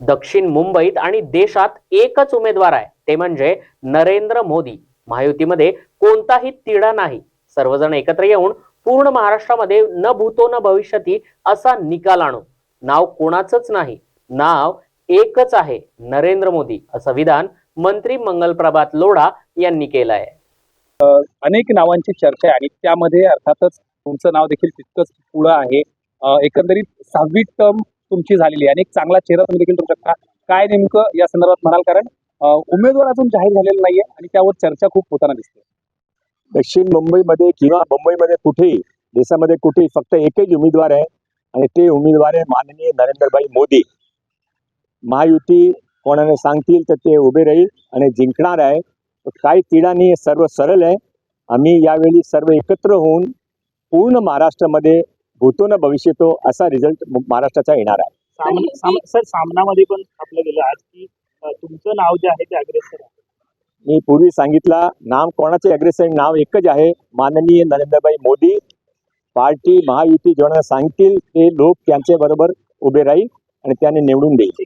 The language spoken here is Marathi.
दक्षिण मुंबईत आणि देशात एकच उमेदवार आहे. ते म्हणजे नरेंद्र मोदी. महायुतीमध्ये कोणताही तिढा नाही. सर्वजण एकत्र येऊन पूर्ण महाराष्ट्रामध्ये न भूतो न भविष्यती असा निकाल आणू. नाव कोणाचंच नाही. नाव एकच आहे नरेंद्र मोदी असं विधान मंत्री मंगलप्रभात लोढा यांनी केलं आहे अनेक नावांची चर्चा आहे आणि त्यामध्ये अर्थातच तुमचं नाव देखील तितकंच पुढं आहे. एकंदरीत सहावी टर्म तुमची झालेली आहे. आणि एक चांगला चेहरा तुम्ही देखील तुमच्या का- काय नेमकं या संदर्भात म्हणाल? कारण उमेदवार अजून जाहीर झालेला नाहीये आणि त्यावर चर्चा खूप होताना दिसते. दक्षिण मुंबईमध्ये किंवा मुंबईमध्ये कुठेही देशामध्ये कुठेही फक्त एकच उमेदवार आहे आणि ते उमेदवार आहे माननीय नरेंद्रभाई मोदी. महायुती कोणाने सांगतील तर ते उभे राहील आणि जिंकणार आहे. काही तिढा नाही सर्व सरळ आहे. आम्ही यावेळी सर्व एकत्र होऊन पूर्ण महाराष्ट्रामध्ये भूतो न भविष्यतो असा रिझल्ट महाराष्ट्राचा येणार आहे. सर सामनामध्ये पण आपलं गेलं आज की तुमचं नाव जे आहे ते अग्रेसर आहे. मी पूर्वी सांगितला नाम कोणाचे अग्रेसर नाव एकच आहे. माननीय नरेंद्रभाई मोदी. पार्टी महायुती जेव्हा सांगतील ते लोक त्यांच्या बरोबर उभे राहील आणि त्याने निवडून देईल.